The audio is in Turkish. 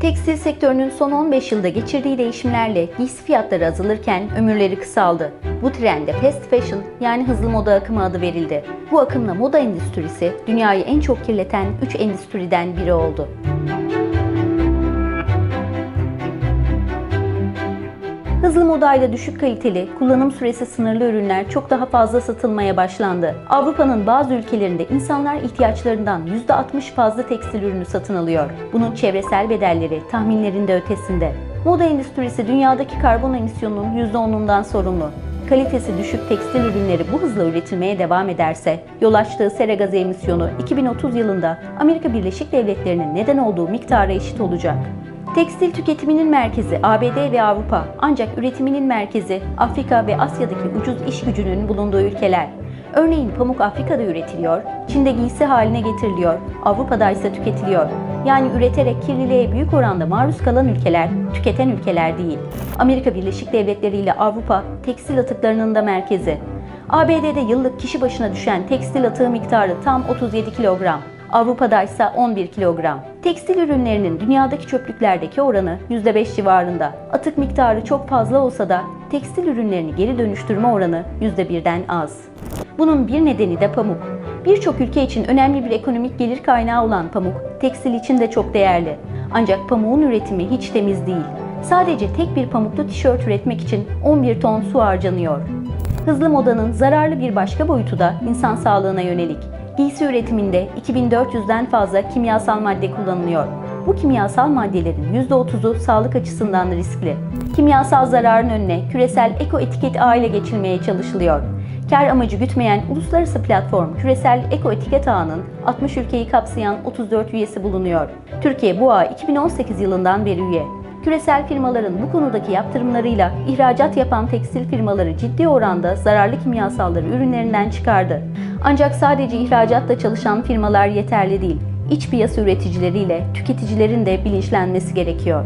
Tekstil sektörünün son 15 yılda geçirdiği değişimlerle giysi fiyatları azalırken ömürleri kısaldı. Bu trende fast fashion yani hızlı moda akımı adı verildi. Bu akımla moda endüstrisi dünyayı en çok kirleten 3 endüstriden biri oldu. Hızlı modayla düşük kaliteli, kullanım süresi sınırlı ürünler çok daha fazla satılmaya başlandı. Avrupa'nın bazı ülkelerinde insanlar ihtiyaçlarından %60 fazla tekstil ürünü satın alıyor. Bunun çevresel bedelleri tahminlerinde ötesinde. Moda endüstrisi dünyadaki karbon emisyonunun %10'undan sorumlu. Kalitesi düşük tekstil ürünleri bu hızla üretilmeye devam ederse, yol açtığı sera gazı emisyonu 2030 yılında Amerika Birleşik Devletleri'nin neden olduğu miktara eşit olacak. Tekstil tüketiminin merkezi ABD ve Avrupa ancak üretiminin merkezi Afrika ve Asya'daki ucuz iş gücünün bulunduğu ülkeler. Örneğin pamuk Afrika'da üretiliyor, Çin'de giysi haline getiriliyor, Avrupa'da ise tüketiliyor. Yani üreterek kirliliğe büyük oranda maruz kalan ülkeler, tüketen ülkeler değil. Amerika Birleşik Devletleri ile Avrupa tekstil atıklarının da merkezi. ABD'de yıllık kişi başına düşen tekstil atığı miktarı tam 37 kilogram. Avrupa'da ise 11 kilogram. Tekstil ürünlerinin dünyadaki çöplüklerdeki oranı %5 civarında. Atık miktarı çok fazla olsa da tekstil ürünlerini geri dönüştürme oranı %1'den az. Bunun bir nedeni de pamuk. Birçok ülke için önemli bir ekonomik gelir kaynağı olan pamuk, tekstil için de çok değerli. Ancak pamuğun üretimi hiç temiz değil. Sadece tek bir pamuklu tişört üretmek için 11 ton su harcanıyor. Hızlı modanın zararlı bir başka boyutu da insan sağlığına yönelik. Giysi üretiminde 2400'den fazla kimyasal madde kullanılıyor. Bu kimyasal maddelerin %30'u sağlık açısından riskli. Kimyasal zararın önüne küresel eko etiket ağıyla geçilmeye çalışılıyor. Kar amacı gütmeyen uluslararası platform Küresel Eko Etiket Ağı'nın 60 ülkeyi kapsayan 34 üyesi bulunuyor. Türkiye bu ağa 2018 yılından beri üye. Küresel firmaların bu konudaki yaptırımlarıyla ihracat yapan tekstil firmaları ciddi oranda zararlı kimyasalları ürünlerinden çıkardı. Ancak sadece ihracatta çalışan firmalar yeterli değil. İç piyasa üreticileriyle tüketicilerin de bilinçlenmesi gerekiyor.